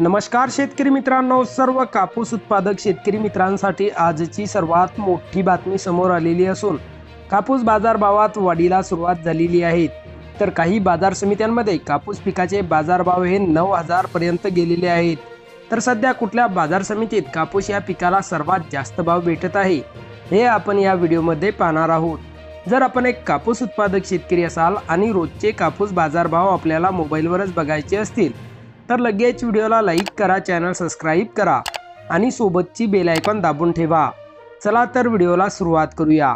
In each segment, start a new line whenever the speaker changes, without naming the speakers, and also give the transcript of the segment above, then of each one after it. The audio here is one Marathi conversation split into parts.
नमस्कार शेतकरी मित्रांनो सर्व कापूस उत्पादक शेतकरी मित्रांसाठी आजची सर्वात मोठी बातमी समोर आलेली असून कापूस बाजारभावात वाढीला सुरुवात झालेली आहे. तर काही बाजार समित्यांमध्ये कापूस पिकाचे बाजारभाव हे नऊ हजार पर्यंत गेलेले आहेत. तर सध्या कुठल्या बाजार समितीत कापूस या पिकाला सर्वात जास्त भाव भेटत आहे हे आपण या व्हिडिओमध्ये पाहणार आहोत. जर आपण एक कापूस उत्पादक शेतकरी असाल आणि रोजचे कापूस बाजारभाव आपल्याला मोबाईलवरच बघायचे असतील तर लगेच व्हिडिओला लाईक करा चॅनल सबस्क्राईब करा आणि सोबतची बेलायकॉन दाबून ठेवा. चला तर व्हिडिओला सुरुवात करूया.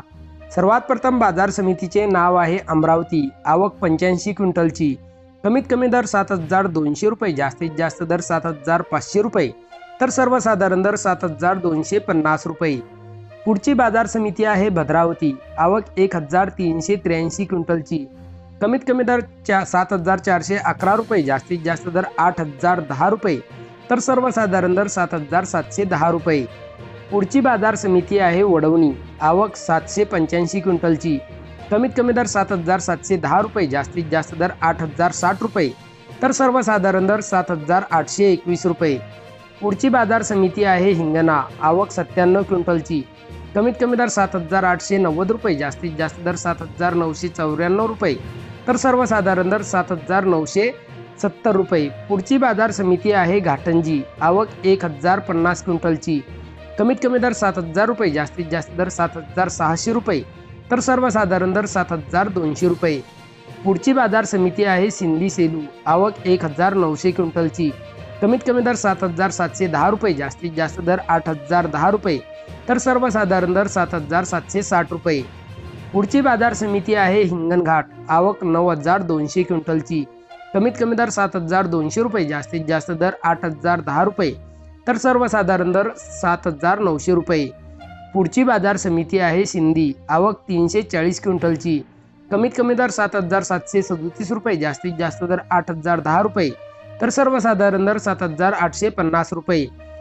सर्वात प्रथम बाजार समितीचे नाव आहे अमरावती. आवक पंच्याऐंशी क्विंटलची. कमीत कमी दर सात हजार दोनशे रुपये जास्तीत जास्त दर सात हजार पाचशे रुपये तर सर्वसाधारण दर सात हजार दोनशे पन्नास रुपये. पुढची बाजार समिती आहे भद्रावती. आवक एक हजार तीनशे त्र्याऐंशी क्विंटलची. कमीत कमी दर चा सात हजार चारशे अकरा रुपये जास्तीत जास्त दर आठ हजार दहा रुपये तर सर्वसाधारण दर सात हजार सातशे दहा रुपये. पुढची बाजार समिती आहे वडवणी आवक सातशे पंच्याऐंशी क्विंटलची. कमीत कमी दर सात हजार सातशे दहा रुपये जास्तीत जास्त दर आठ हजार साठ रुपये तर सर्वसाधारण दर सात हजार आठशे एकवीस रुपये. पुढची बाजार समिती आहे हिंगणा आवक सत्त्याण्णव क्विंटलची. कमीत कमी दर सात हजार आठशे नव्वद रुपये जास्तीत जास्त दर सात हजार नऊशे चौऱ्याण्णव रुपये तर सर्वसाधारण दर सात हजार नऊशे सत्तर रुपये. पुढची बाजार समिती आहे घाटंजी. आवक एक हजार पन्नास क्विंटलची. कमीत कमी दर सात हजार रुपये जास्तीत जास्त दर सात हजार सहाशे रुपये. तर सर्वसाधारण दर सात हजार दोनशे रुपये. पुढची बाजार समिती आहे सिंधी सेलू. आवक एक हजार नऊशे क्विंटलची. कमीत कमी दर सात हजार सातशे दहा रुपये जास्तीत जास्त दर आठ हजार दहा रुपये. तर सर्वसाधारण दर सात हजार सातशे साठ रुपये. पुढची बाजार समिती आहे हिंगणघाट आवक नऊ हजार दोनशे क्विंटलची. कमीत कमी दर सात हजार दोनशे रुपये जास्तीत जास्त दर आठ हजार दहा रुपये. तर सर्वसाधारण दर सात हजार नऊशे रुपये. पुढची बाजार समिती आहे सिंधी. आवक तीनशे चाळीस क्विंटलची. कमीत कमी दर सात हजार सातशे सदोतीस रुपये जास्तीत जास्त दर आठ हजार दहा रुपये. तर सर्वसाधारण दर सात हजार आठशे पन्नास रुपये.